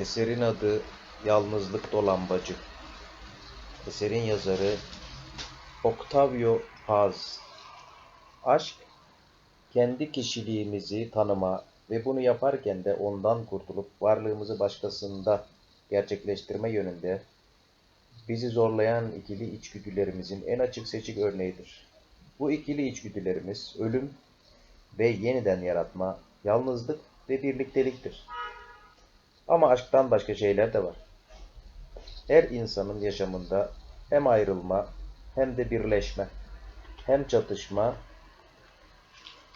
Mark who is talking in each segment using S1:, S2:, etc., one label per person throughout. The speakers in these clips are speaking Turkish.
S1: Eserin adı Yalnızlık Dolambacı. Eserin yazarı Octavio Paz. Aşk, kendi kişiliğimizi tanıma ve bunu yaparken de ondan kurtulup varlığımızı başkasında gerçekleştirme yönünde bizi zorlayan ikili içgüdülerimizin en açık seçik örneğidir. Bu ikili içgüdülerimiz ölüm ve yeniden yaratma, yalnızlık ve birlikteliktir. Ama aşktan başka şeyler de var. Her insanın yaşamında hem ayrılma hem de birleşme, hem çatışma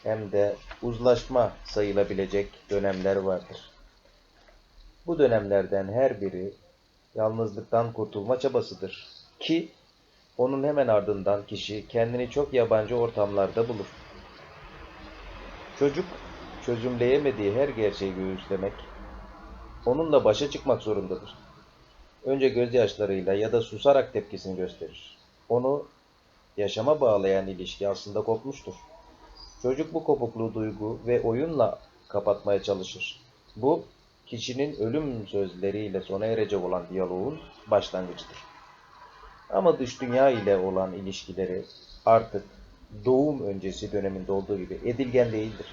S1: hem de uzlaşma sayılabilecek dönemler vardır. Bu dönemlerden her biri yalnızlıktan kurtulma çabasıdır ki onun hemen ardından kişi kendini çok yabancı ortamlarda bulur. Çocuk çözümleyemediği her gerçeği göğüslemek, onunla başa çıkmak zorundadır. Önce gözyaşlarıyla ya da susarak tepkisini gösterir. Onu yaşama bağlayan ilişki aslında kopmuştur. Çocuk bu kopukluğu duygu ve oyunla kapatmaya çalışır. Bu, kişinin ölüm sözleriyle sona erecek olan diyaloğun başlangıcıdır. Ama dış dünya ile olan ilişkileri artık doğum öncesi döneminde olduğu gibi edilgen değildir.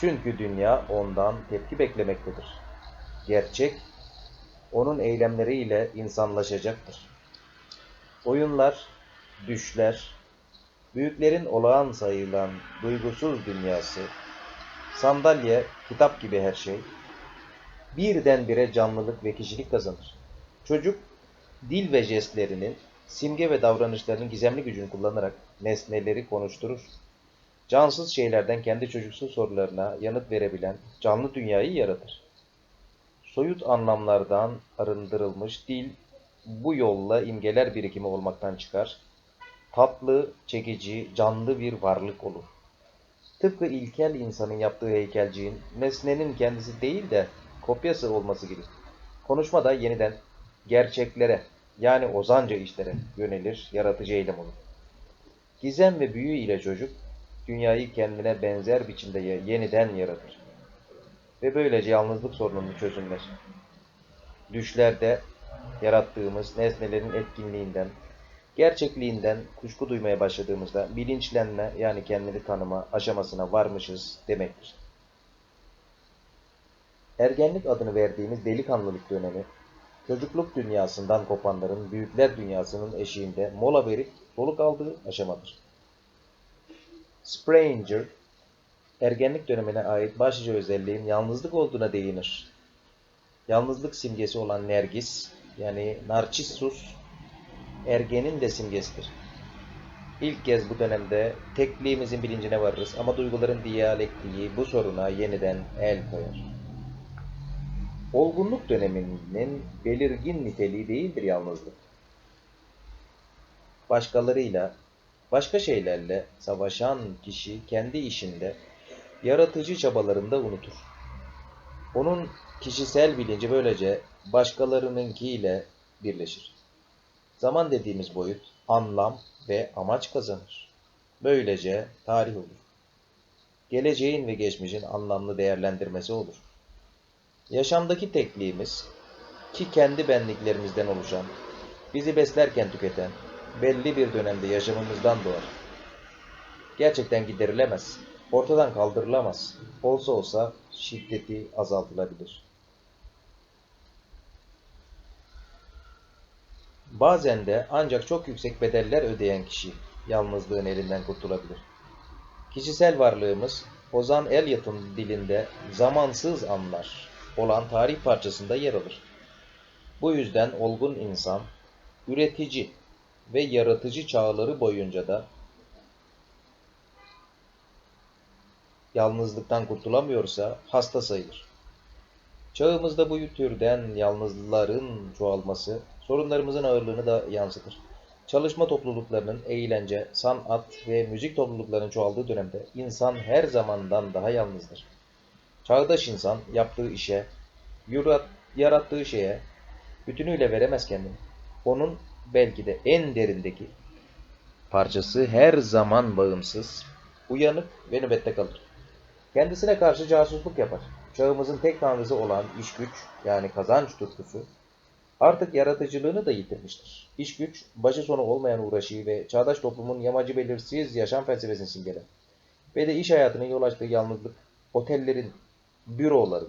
S1: Çünkü dünya ondan tepki beklemektedir. Gerçek, onun eylemleriyle insanlaşacaktır. Oyunlar, düşler, büyüklerin olağan sayılan duygusuz dünyası, sandalye, kitap gibi her şey, birdenbire canlılık ve kişilik kazanır. Çocuk, dil ve jestlerinin, simge ve davranışlarının gizemli gücünü kullanarak nesneleri konuşturur. Cansız şeylerden kendi çocuksu sorularına yanıt verebilen canlı dünyayı yaratır. Soyut anlamlardan arındırılmış dil bu yolla imgeler birikimi olmaktan çıkar. Tatlı, çekici, canlı bir varlık olur. Tıpkı ilkel insanın yaptığı heykelciğin nesnenin kendisi değil de kopyası olması gibi. Konuşma da yeniden gerçeklere yani ozanca işlere yönelir, yaratıcı eylem olur. Gizem ve büyü ile çocuk dünyayı kendine benzer biçimde ye- yeniden yaratır. Ve böylece yalnızlık sorununu çözümler. Düşlerde yarattığımız nesnelerin etkinliğinden, gerçekliğinden kuşku duymaya başladığımızda bilinçlenme yani kendini tanıma aşamasına varmışız demektir. Ergenlik adını verdiğimiz delikanlılık dönemi, çocukluk dünyasından kopanların büyükler dünyasının eşiğinde mola verip soluk aldığı aşamadır. Spranger, ergenlik dönemine ait başlıca özelliğin yalnızlık olduğuna değinir. Yalnızlık simgesi olan Nergis, yani Narcissus, ergenin de simgesidir. İlk kez bu dönemde tekliğimizin bilincine varırız ama duyguların diyalektiği bu soruna yeniden el koyar. Olgunluk döneminin belirgin niteliği değildir yalnızlık. Başkalarıyla, başka şeylerle savaşan kişi kendi işinde, yaratıcı çabalarında unutur. Onun kişisel bilinci böylece başkalarınınkiyle birleşir. Zaman dediğimiz boyut anlam ve amaç kazanır. Böylece tarih olur. Geleceğin ve geçmişin anlamlı değerlendirmesi olur. Yaşamdaki tekliğimiz ki kendi benliklerimizden oluşan, bizi beslerken tüketen, belli bir dönemde yaşamımızdan doğar. Gerçekten giderilemez, ortadan kaldırılamaz. Olsa olsa şiddeti azaltılabilir. Bazen de ancak çok yüksek bedeller ödeyen kişi yalnızlığın elinden kurtulabilir. Kişisel varlığımız Ozan Eliot'un dilinde zamansız anlar olan tarih parçasında yer alır. Bu yüzden olgun insan, üretici ve yaratıcı çağları boyunca da yalnızlıktan kurtulamıyorsa hasta sayılır. Çağımızda bu türden yalnızların çoğalması sorunlarımızın ağırlığını da yansıtır. Çalışma topluluklarının eğlence, sanat ve müzik topluluklarının çoğaldığı dönemde insan her zamandan daha yalnızdır. Çağdaş insan yaptığı işe, yarattığı şeye bütünüyle veremez kendini. Onun belki de en derindeki parçası her zaman bağımsız, uyanık ve nöbette kalır. Kendisine karşı casusluk yapar. çağımızın tek tanrısı olan iş güç yani kazanç tutkusu artık yaratıcılığını da yitirmiştir. İş güç, başı sonu olmayan uğraşıyı ve çağdaş toplumun yamacı belirsiz yaşam felsefesini simgeler. Ve de iş hayatının yol açtığı yalnızlık, otellerin, büroların,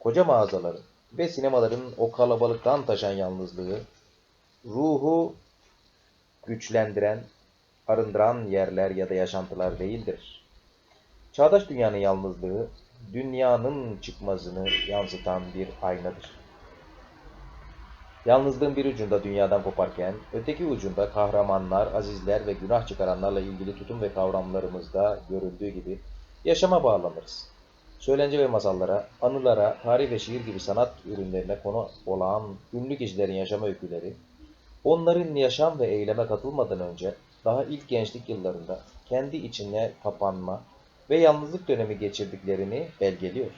S1: koca mağazaların ve sinemaların o kalabalıktan taşan yalnızlığı, ruhu güçlendiren, arındıran yerler ya da yaşantılar değildir. Çağdaş dünyanın yalnızlığı, dünyanın çıkmazını yansıtan bir aynadır. Yalnızlığın bir ucunda dünyadan koparken, öteki ucunda kahramanlar, azizler ve günah çıkaranlarla ilgili tutum ve kavramlarımızda görüldüğü gibi yaşama bağlanırız. Söylence ve masallara, anılara, tarih ve şiir gibi sanat ürünlerine konu olan ünlü kişilerin yaşama öyküleri, onların yaşam ve eyleme katılmadan önce daha ilk gençlik yıllarında kendi içine kapanma ve yalnızlık dönemi geçirdiklerini belgeliyor.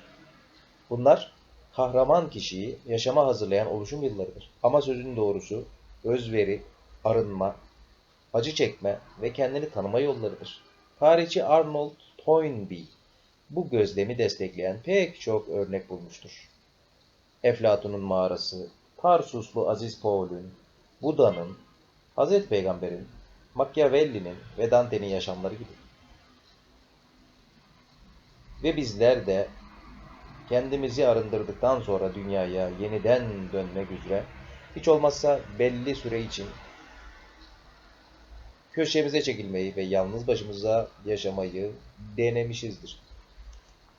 S1: Bunlar kahraman kişiyi yaşama hazırlayan oluşum yıllarıdır. Ama sözün doğrusu özveri, arınma, acı çekme ve kendini tanıma yollarıdır. Tarihçi Arnold Toynbee bu gözlemi destekleyen pek çok örnek bulmuştur. Eflatun'un mağarası, Tarsuslu Aziz Paul'ün, Buda'nın, Hazreti Peygamber'in, Machiavelli'nin ve Dante'nin yaşamları gibi. Ve bizler de kendimizi arındırdıktan sonra dünyaya yeniden dönmek üzere hiç olmazsa belli süre için köşemize çekilmeyi ve yalnız başımıza yaşamayı denemişizdir.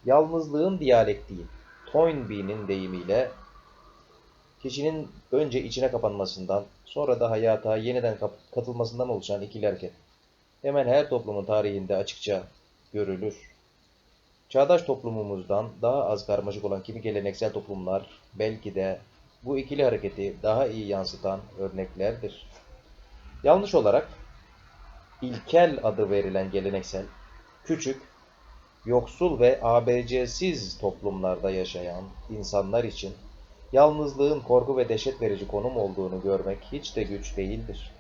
S1: Yalnızlığın diyalektiği, Toynbee'nin deyimiyle kişinin önce içine kapanmasından, sonra da hayata yeniden katılmasından oluşan ikili hareket. Hemen her toplumun tarihinde açıkça görülür. Çağdaş toplumumuzdan daha az karmaşık olan kimi geleneksel toplumlar belki de bu ikili hareketi daha iyi yansıtan örneklerdir. Yanlış olarak ilkel adı verilen geleneksel, küçük, yoksul ve ABC'siz toplumlarda yaşayan insanlar için yalnızlığın korku ve dehşet verici konum olduğunu görmek hiç de güç değildir.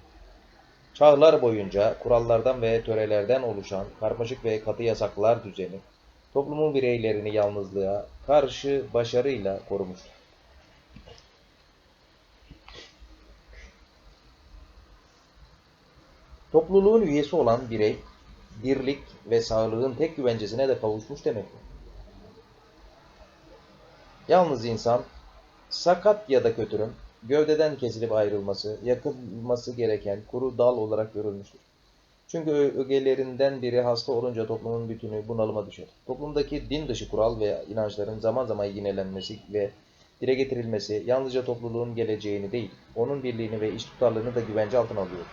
S1: Çağlar boyunca kurallardan ve törelerden oluşan karmaşık ve katı yasaklar düzeni, toplumun bireylerini yalnızlığa karşı başarıyla korumuştur. Topluluğun üyesi olan birey, dirlik ve sağlığın tek güvencesine de kavuşmuş demektir. Yalnız insan, sakat ya da kötürüm, gövdeden kesilip ayrılması, yakılması gereken kuru dal olarak görülmüştür. Çünkü ögelerinden biri hasta olunca toplumun bütünü bunalıma düşer. Toplumdaki din dışı kural ve inançların zaman zaman yinelenmesi ve dile getirilmesi yalnızca topluluğun geleceğini değil, onun birliğini ve iş tutarlılığını da güvence altına alıyor.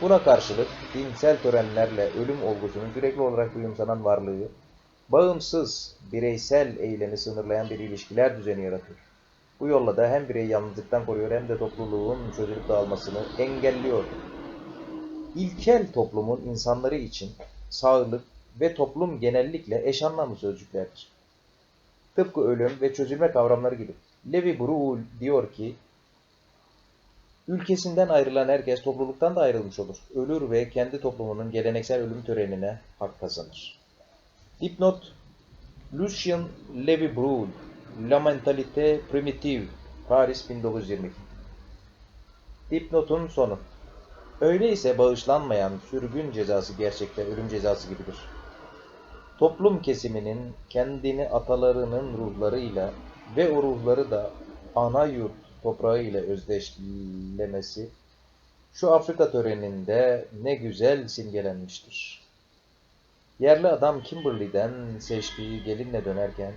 S1: Buna karşılık dinsel törenlerle ölüm olgusunun sürekli olarak duyumsanan varlığı, bağımsız, bireysel eylemi sınırlayan bir ilişkiler düzeni yaratıyor. Bu yolla da hem bireyi yalnızlıktan koruyor hem de topluluğun çözülüp dağılmasını engelliyor. İlkel toplumun insanları için sağlık ve toplum genellikle eş anlamlı sözcüklerdir. Tıpkı ölüm ve çözülme kavramları gibi. Levi Bruhl diyor ki, Ülkesinden ayrılan herkes topluluktan da ayrılmış olur. Ölür ve kendi toplumunun geleneksel ölüm törenine hak kazanır. Dipnot Lucien Levy Bruhl La Mentalité Primitive Paris 1922 Dipnotun sonu Öyleyse bağışlanmayan sürgün cezası gerçekte ölüm cezası gibidir. Toplum kesiminin kendini atalarının ruhlarıyla ve o ruhları da ana yurt toprağı ile özdeşlemesi şu Afrika töreninde ne güzel simgelenmiştir. Yerli adam Kimberley'den seçtiği gelinle dönerken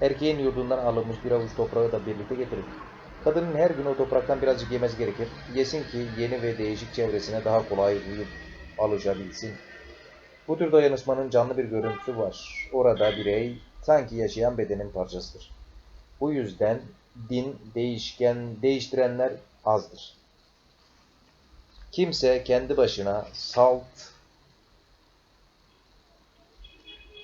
S1: erkeğin yurdundan alınmış bir avuç toprağı da birlikte getirir. Kadının her gün o topraktan birazcık yemesi gerekir. Yesin ki yeni ve değişik çevresine daha kolay uyup alışabilsin. Bu tür dayanışmanın canlı bir görüntüsü var. Orada birey sanki yaşayan bedenin parçasıdır. Bu yüzden din değişken değiştirenler azdır. Kimse kendi başına salt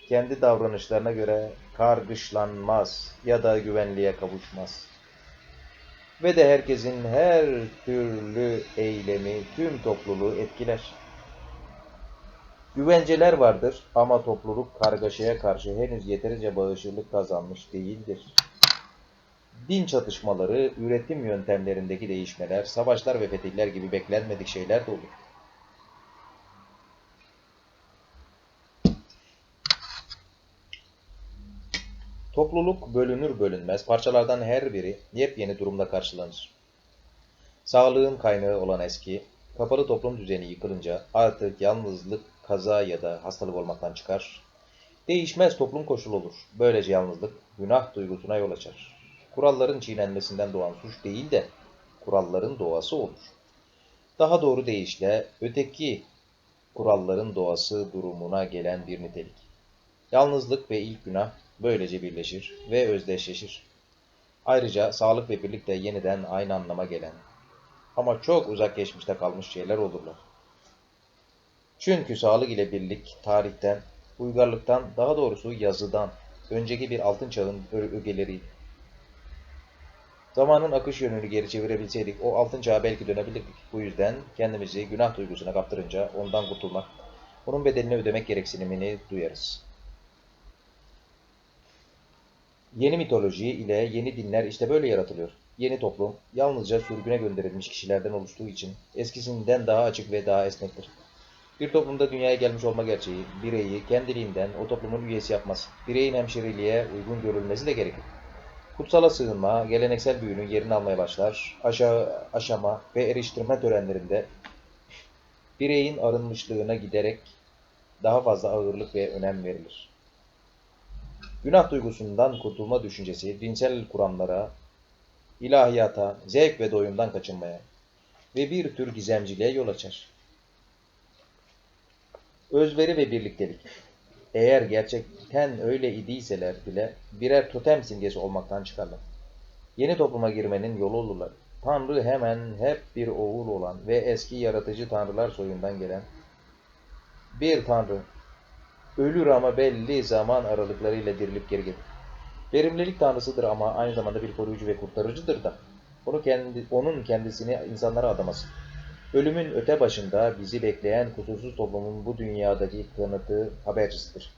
S1: kendi davranışlarına göre kargışlanmaz ya da güvenliğe kavuşmaz. Ve de herkesin her türlü eylemi tüm topluluğu etkiler. Güvenceler vardır ama topluluk kargaşaya karşı henüz yeterince bağışıklık kazanmış değildir. Din çatışmaları, üretim yöntemlerindeki değişmeler, savaşlar ve fetihler gibi beklenmedik şeyler de olur. Topluluk bölünür bölünmez, parçalardan her biri yepyeni durumda karşılanır. Sağlığın kaynağı olan eski, kapalı toplum düzeni yıkılınca artık yalnızlık, kaza ya da hastalık olmaktan çıkar. Değişmez toplum koşulu olur. Böylece yalnızlık, günah duygusuna yol açar. Kuralların çiğnenmesinden doğan suç değil de kuralların doğası olur. Daha doğru deyişle öteki kuralların doğası durumuna gelen bir nitelik. Yalnızlık ve ilk günah böylece birleşir ve özdeşleşir. Ayrıca sağlık ve birlik de yeniden aynı anlama gelen ama çok uzak geçmişte kalmış şeyler olurlar. Çünkü sağlık ile birlik tarihten, uygarlıktan, daha doğrusu yazıdan, önceki bir altın çağın ö- ögeleriydi. Zamanın akış yönünü geri çevirebilseydik o altın çağa belki dönebilirdik. Bu yüzden kendimizi günah duygusuna kaptırınca ondan kurtulmak, onun bedelini ödemek gereksinimini duyarız. Yeni mitoloji ile yeni dinler işte böyle yaratılıyor. Yeni toplum yalnızca sürgüne gönderilmiş kişilerden oluştuğu için eskisinden daha açık ve daha esnektir. Bir toplumda dünyaya gelmiş olma gerçeği, bireyi kendiliğinden o toplumun üyesi yapmaz. Bireyin hemşireliğe uygun görülmesi de gerekir. Kutsala sığınma, geleneksel büyünün yerini almaya başlar. Aşağı, aşama ve eriştirme törenlerinde bireyin arınmışlığına giderek daha fazla ağırlık ve önem verilir. Günah duygusundan kurtulma düşüncesi dinsel kuramlara, ilahiyata, zevk ve doyumdan kaçınmaya ve bir tür gizemciliğe yol açar. Özveri ve birliktelik. Eğer gerçekten öyle idiyseler bile birer totem simgesi olmaktan çıkarlar. Yeni topluma girmenin yolu olurlar. Tanrı hemen hep bir oğul olan ve eski yaratıcı tanrılar soyundan gelen bir tanrı. Ölür ama belli zaman aralıklarıyla dirilip geri gelir. Verimlilik tanrısıdır ama aynı zamanda bir koruyucu ve kurtarıcıdır da. Onu kendi, onun kendisini insanlara adaması. Ölümün öte başında bizi bekleyen kusursuz toplumun bu dünyadaki kanıtı habercisidir.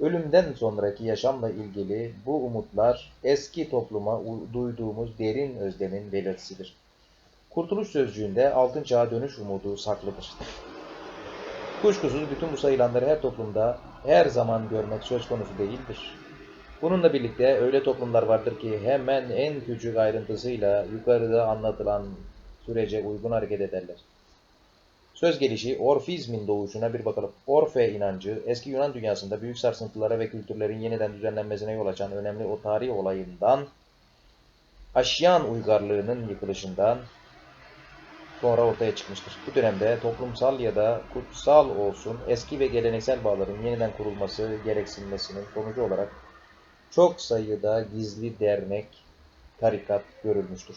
S1: Ölümden sonraki yaşamla ilgili bu umutlar eski topluma duyduğumuz derin özlemin belirtisidir. Kurtuluş sözcüğünde altın çağa dönüş umudu saklıdır. Kuşkusuz bütün bu sayılanları her toplumda her zaman görmek söz konusu değildir. Bununla birlikte öyle toplumlar vardır ki hemen en küçük ayrıntısıyla yukarıda anlatılan sürece uygun hareket ederler. Söz gelişi Orfizmin doğuşuna bir bakalım. Orfe inancı eski Yunan dünyasında büyük sarsıntılara ve kültürlerin yeniden düzenlenmesine yol açan önemli o tarih olayından Aşyan uygarlığının yıkılışından sonra ortaya çıkmıştır. Bu dönemde toplumsal ya da kutsal olsun eski ve geleneksel bağların yeniden kurulması gereksinmesinin sonucu olarak çok sayıda gizli dernek, tarikat görülmüştür.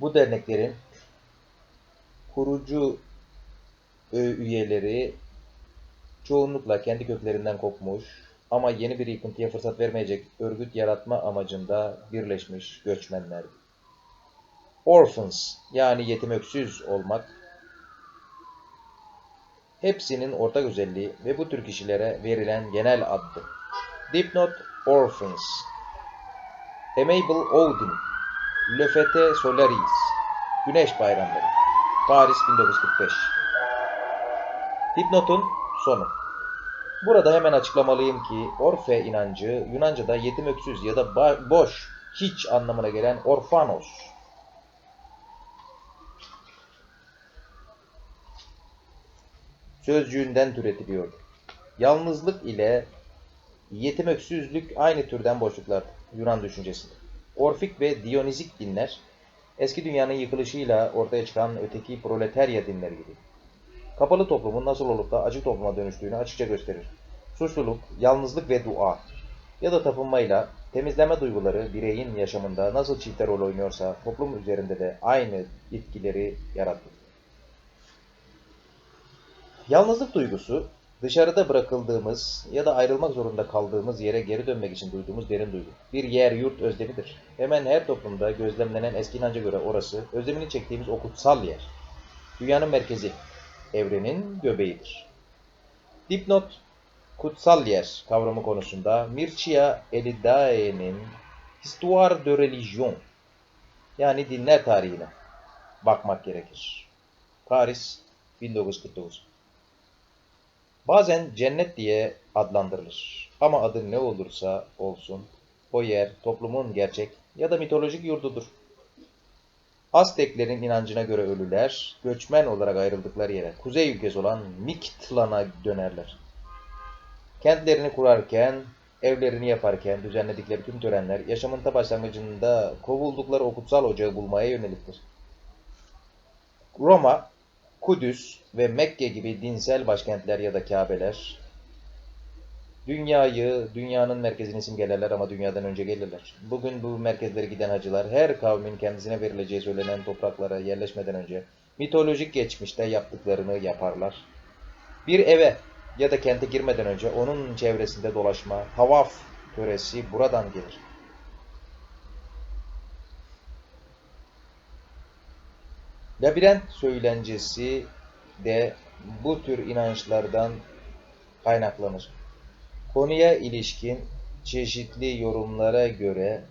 S1: Bu derneklerin kurucu e, üyeleri çoğunlukla kendi köklerinden kopmuş ama yeni bir yıkıntıya fırsat vermeyecek örgüt yaratma amacında birleşmiş göçmenler. Orphans yani yetim öksüz olmak hepsinin ortak özelliği ve bu tür kişilere verilen genel addı. Dipnot Orphans. Amable Odin. Le Fete Solaris. Güneş Bayramları. Paris 1945 Dipnotun sonu. Burada hemen açıklamalıyım ki Orfe inancı Yunanca'da yetim öksüz ya da boş, hiç anlamına gelen orfanos. Sözcüğünden türetiliyor. Yalnızlık ile yetim aynı türden boşluklar Yunan düşüncesinde. Orfik ve Diyonizik dinler eski dünyanın yıkılışıyla ortaya çıkan öteki proletarya dinleri gibi. Kapalı toplumun nasıl olup da açık topluma dönüştüğünü açıkça gösterir. Suçluluk, yalnızlık ve dua ya da tapınmayla temizleme duyguları bireyin yaşamında nasıl çifte rol oynuyorsa toplum üzerinde de aynı etkileri yaratır. Yalnızlık duygusu dışarıda bırakıldığımız ya da ayrılmak zorunda kaldığımız yere geri dönmek için duyduğumuz derin duygu. Bir yer yurt özlemidir. Hemen her toplumda gözlemlenen eski inanca göre orası özlemini çektiğimiz o kutsal yer. Dünyanın merkezi. evrenin göbeğidir. Dipnot, kutsal yer kavramı konusunda Mircea Eliade'nin Histoire de Religion yani dinler tarihine bakmak gerekir. Paris 1949 Bazen cennet diye adlandırılır. Ama adı ne olursa olsun o yer toplumun gerçek ya da mitolojik yurdudur. Azteklerin inancına göre ölüler göçmen olarak ayrıldıkları yere, kuzey ülkesi olan Mictlan'a dönerler. Kentlerini kurarken, evlerini yaparken düzenledikleri tüm törenler yaşamın ta başlangıcında kovuldukları o kutsal ocağı bulmaya yöneliktir. Roma, Kudüs ve Mekke gibi dinsel başkentler ya da Kabeler dünyayı, dünyanın merkezini simgelerler ama dünyadan önce gelirler. Bugün bu merkezlere giden hacılar her kavmin kendisine verileceği söylenen topraklara yerleşmeden önce mitolojik geçmişte yaptıklarını yaparlar. Bir eve ya da kente girmeden önce onun çevresinde dolaşma, tavaf töresi buradan gelir. Labirent söylencesi de bu tür inançlardan kaynaklanır. Konuya ilişkin çeşitli yorumlara göre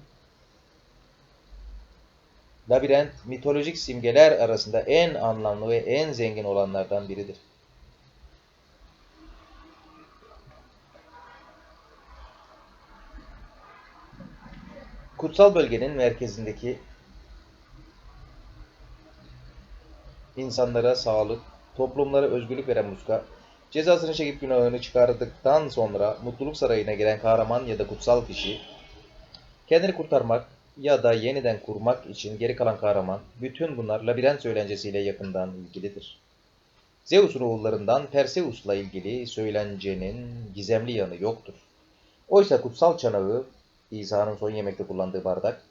S1: labirent mitolojik simgeler arasında en anlamlı ve en zengin olanlardan biridir. Kutsal bölgenin merkezindeki insanlara sağlık, toplumlara özgürlük veren muska, cezasını çekip günahını çıkardıktan sonra mutluluk sarayına giren kahraman ya da kutsal kişi, kendini kurtarmak ya da yeniden kurmak için geri kalan kahraman, bütün bunlar labirent söylencesiyle yakından ilgilidir. Zeus'un oğullarından Perseus'la ilgili söylencenin gizemli yanı yoktur. Oysa kutsal çanağı, İsa'nın son yemekte kullandığı bardak,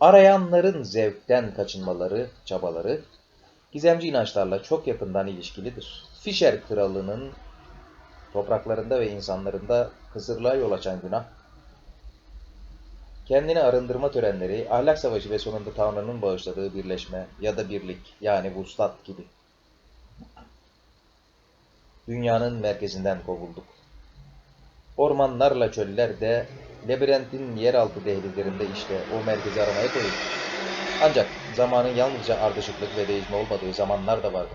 S1: arayanların zevkten kaçınmaları, çabaları, gizemci inançlarla çok yakından ilişkilidir. Fisher kralının topraklarında ve insanlarında kısırlığa yol açan günah, kendini arındırma törenleri, ahlak savaşı ve sonunda Tanrı'nın bağışladığı birleşme ya da birlik yani vuslat gibi. Dünyanın merkezinden kovulduk. Ormanlarla çöllerde, labirentin yeraltı dehlizlerinde işte o merkezi aramaya koyulduk. Ancak zamanın yalnızca ardışıklık ve değişme olmadığı zamanlar da vardı.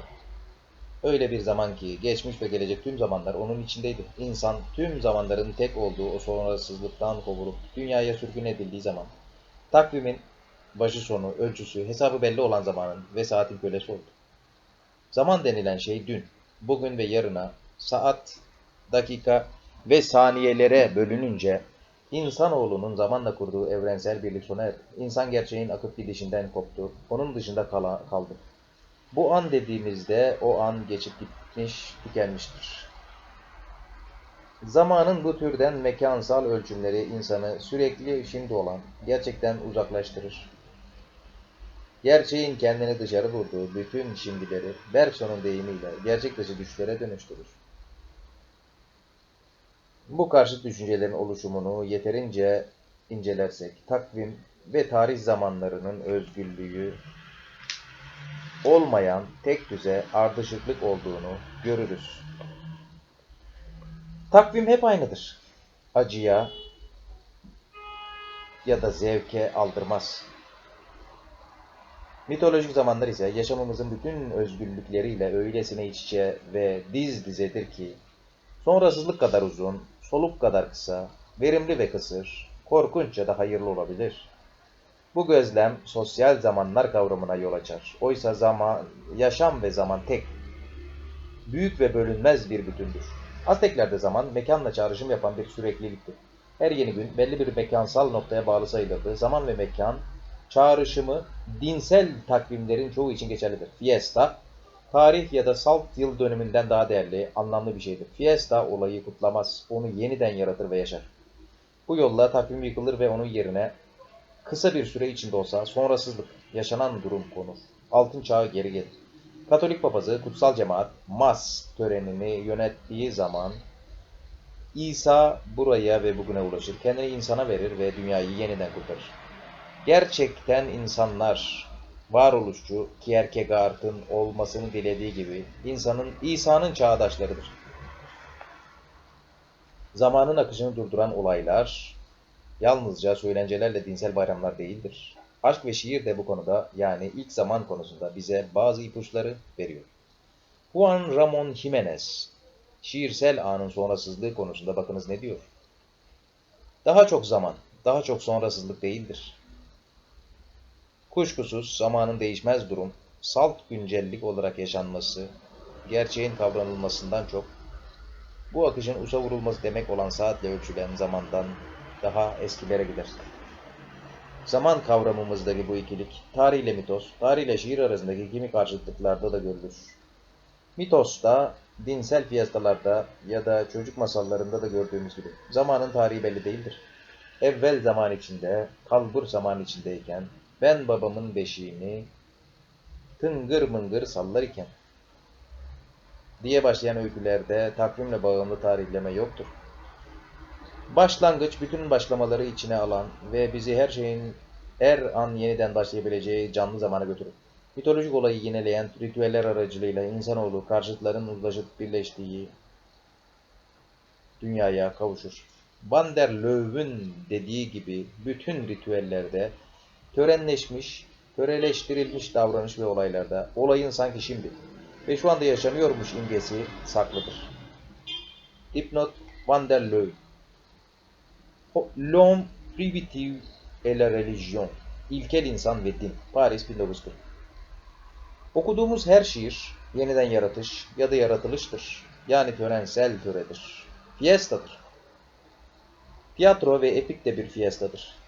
S1: Öyle bir zaman ki geçmiş ve gelecek tüm zamanlar onun içindeydi. İnsan tüm zamanların tek olduğu o sonrasızlıktan kovulup dünyaya sürgün edildiği zaman takvimin başı sonu, ölçüsü, hesabı belli olan zamanın ve saatin kölesi oldu. Zaman denilen şey dün, bugün ve yarına, saat, dakika ve saniyelere bölününce İnsanoğlunun zamanla kurduğu evrensel birlik sona erdi. İnsan gerçeğin akıp gidişinden koptu. Onun dışında kala, kaldı. Bu an dediğimizde o an geçip gitmiş, tükenmiştir. Zamanın bu türden mekansal ölçümleri insanı sürekli şimdi olan, gerçekten uzaklaştırır. Gerçeğin kendini dışarı vurduğu bütün şimdileri Bergson'un deyimiyle gerçek dışı düşlere dönüştürür. Bu karşıt düşüncelerin oluşumunu yeterince incelersek, takvim ve tarih zamanlarının özgürlüğü olmayan tek düze ardışıklık olduğunu görürüz. Takvim hep aynıdır. Acıya ya da zevke aldırmaz. Mitolojik zamanlar ise yaşamımızın bütün özgürlükleriyle öylesine iç içe ve diz dizedir ki, sonrasızlık kadar uzun, soluk kadar kısa, verimli ve kısır, korkunçça da hayırlı olabilir. Bu gözlem sosyal zamanlar kavramına yol açar. Oysa zaman, yaşam ve zaman tek, büyük ve bölünmez bir bütündür. Azteklerde zaman mekanla çağrışım yapan bir sürekliliktir. Her yeni gün belli bir mekansal noktaya bağlı sayılırdı. Zaman ve mekan çağrışımı dinsel takvimlerin çoğu için geçerlidir. Fiesta, tarih ya da salt yıl dönümünden daha değerli, anlamlı bir şeydir. Fiesta olayı kutlamaz, onu yeniden yaratır ve yaşar. Bu yolla takvim yıkılır ve onun yerine kısa bir süre içinde olsa sonrasızlık, yaşanan durum konur. Altın çağı geri gelir. Katolik papazı kutsal cemaat Mas törenini yönettiği zaman İsa buraya ve bugüne ulaşır. Kendini insana verir ve dünyayı yeniden kurtarır. Gerçekten insanlar varoluşçu Kierkegaard'ın olmasını dilediği gibi insanın İsa'nın çağdaşlarıdır. Zamanın akışını durduran olaylar yalnızca söylencelerle dinsel bayramlar değildir. Aşk ve şiir de bu konuda yani ilk zaman konusunda bize bazı ipuçları veriyor. Juan Ramon Jimenez şiirsel anın sonrasızlığı konusunda bakınız ne diyor? Daha çok zaman, daha çok sonrasızlık değildir. Kuşkusuz zamanın değişmez durum, salt güncellik olarak yaşanması, gerçeğin kavranılmasından çok, bu akışın usa vurulması demek olan saatle ölçülen zamandan daha eskilere gider. Zaman kavramımızdaki bu ikilik, tarih mitos, tarih şiir arasındaki kimi karşıtlıklarda da görülür. Mitosta, dinsel fiyastalarda ya da çocuk masallarında da gördüğümüz gibi zamanın tarihi belli değildir. Evvel zaman içinde, kalbur zaman içindeyken, ben babamın beşiğini tıngır mıngır sallar iken diye başlayan öykülerde takvimle bağımlı tarihleme yoktur. Başlangıç bütün başlamaları içine alan ve bizi her şeyin her an yeniden başlayabileceği canlı zamana götürür. Mitolojik olayı yineleyen ritüeller aracılığıyla insanoğlu karşıtların uzlaşıp birleştiği dünyaya kavuşur. Van der Leeuw'ün dediği gibi bütün ritüellerde törenleşmiş, töreleştirilmiş davranış ve olaylarda olayın sanki şimdi ve şu anda yaşanıyormuş imgesi saklıdır. Dipnot Van der Leeuw L'homme primitif et la religion İlkel insan ve din Paris 1940 Okuduğumuz her şiir yeniden yaratış ya da yaratılıştır. Yani törensel töredir. Fiestadır. Tiyatro ve epik de bir fiestadır.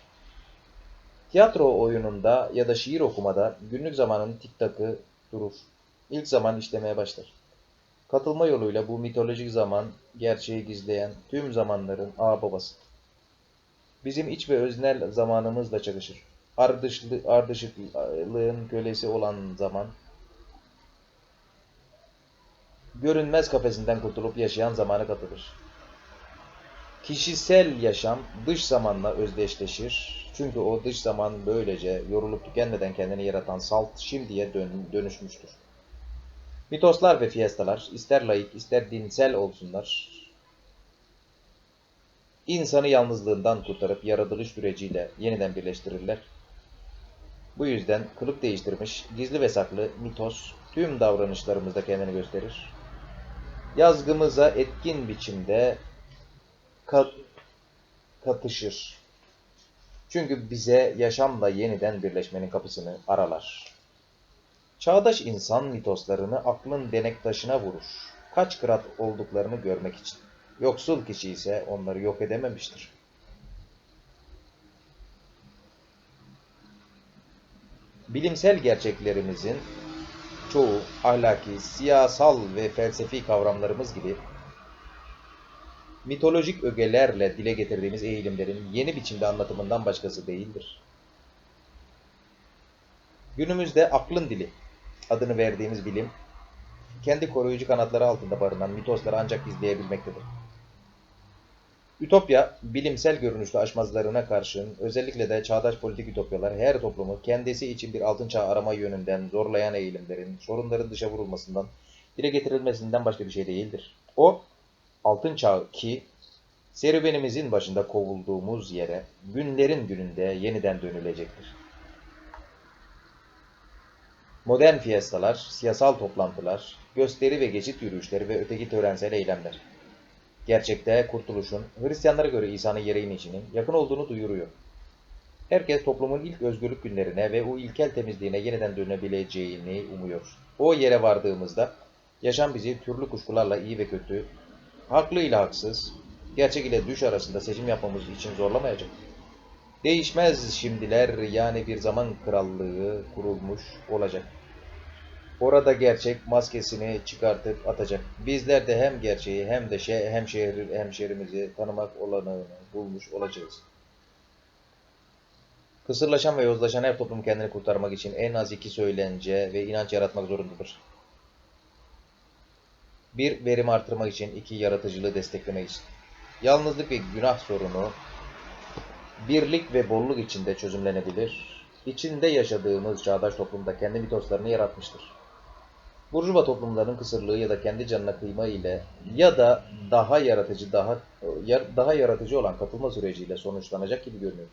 S1: Tiyatro oyununda ya da şiir okumada günlük zamanın tiktakı durur. İlk zaman işlemeye başlar. Katılma yoluyla bu mitolojik zaman gerçeği gizleyen tüm zamanların ağababası. Bizim iç ve öznel zamanımızla çakışır. Ardışlı, ardışıklığın kölesi olan zaman, görünmez kafesinden kurtulup yaşayan zamana katılır. Kişisel yaşam dış zamanla özdeşleşir. Çünkü o dış zaman böylece yorulup tükenmeden kendini yaratan salt şimdiye dön dönüşmüştür. Mitoslar ve fiestalar ister laik ister dinsel olsunlar, insanı yalnızlığından kurtarıp yaratılış süreciyle yeniden birleştirirler. Bu yüzden kılık değiştirmiş, gizli ve saklı mitos tüm davranışlarımızda kendini gösterir. Yazgımıza etkin biçimde kat, katışır. Çünkü bize yaşamla yeniden birleşmenin kapısını aralar. Çağdaş insan mitoslarını aklın denek taşına vurur. Kaç kırat olduklarını görmek için. Yoksul kişi ise onları yok edememiştir. Bilimsel gerçeklerimizin çoğu ahlaki, siyasal ve felsefi kavramlarımız gibi mitolojik ögelerle dile getirdiğimiz eğilimlerin yeni biçimde anlatımından başkası değildir. Günümüzde aklın dili adını verdiğimiz bilim, kendi koruyucu kanatları altında barınan mitosları ancak izleyebilmektedir. Ütopya, bilimsel görünüşlü aşmazlarına karşın özellikle de çağdaş politik ütopyalar her toplumu kendisi için bir altın çağ arama yönünden zorlayan eğilimlerin, sorunların dışa vurulmasından, dile getirilmesinden başka bir şey değildir. O, altın çağ ki, serüvenimizin başında kovulduğumuz yere günlerin gününde yeniden dönülecektir. Modern fiestalar, siyasal toplantılar, gösteri ve geçit yürüyüşleri ve öteki törensel eylemler. Gerçekte kurtuluşun, Hristiyanlara göre İsa'nın yere inişinin yakın olduğunu duyuruyor. Herkes toplumun ilk özgürlük günlerine ve o ilkel temizliğine yeniden dönebileceğini umuyor. O yere vardığımızda yaşam bizi türlü kuşkularla iyi ve kötü, haklı ile haksız, gerçek ile düş arasında seçim yapmamız için zorlamayacak. Değişmez şimdiler yani bir zaman krallığı kurulmuş olacak. Orada gerçek maskesini çıkartıp atacak. Bizler de hem gerçeği hem de şey, hem şehir hem şehrimizi tanımak olanağını bulmuş olacağız. Kısırlaşan ve yozlaşan her toplum kendini kurtarmak için en az iki söylence ve inanç yaratmak zorundadır. Bir, verim artırmak için. iki yaratıcılığı desteklemek için. Yalnızlık ve günah sorunu birlik ve bolluk içinde çözümlenebilir. içinde yaşadığımız çağdaş toplumda kendi mitoslarını yaratmıştır. Burjuva toplumların kısırlığı ya da kendi canına kıyma ile ya da daha yaratıcı daha daha yaratıcı olan katılma süreciyle sonuçlanacak gibi görünüyor.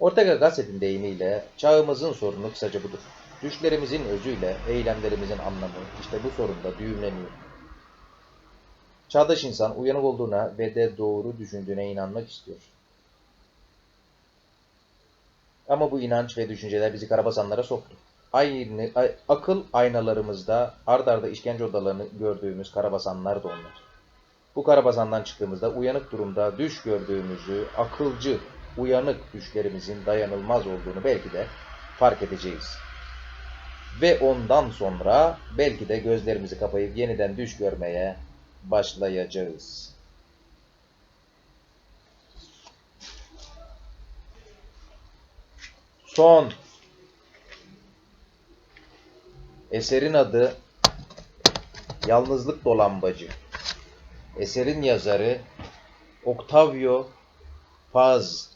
S1: Ortega Gasset'in deyimiyle çağımızın sorunu kısaca budur. Düşlerimizin özüyle eylemlerimizin anlamı işte bu sorunda düğümleniyor. Çağdaş insan uyanık olduğuna ve de doğru düşündüğüne inanmak istiyor. Ama bu inanç ve düşünceler bizi karabasanlara soktu. Aynı, ay- akıl aynalarımızda ard arda işkence odalarını gördüğümüz karabasanlar da onlar. Bu karabasandan çıktığımızda uyanık durumda düş gördüğümüzü, akılcı, uyanık düşlerimizin dayanılmaz olduğunu belki de fark edeceğiz. Ve ondan sonra belki de gözlerimizi kapayıp yeniden düş görmeye başlayacağız. Son. Eserin adı Yalnızlık Dolambacı. Eserin yazarı Octavio Paz.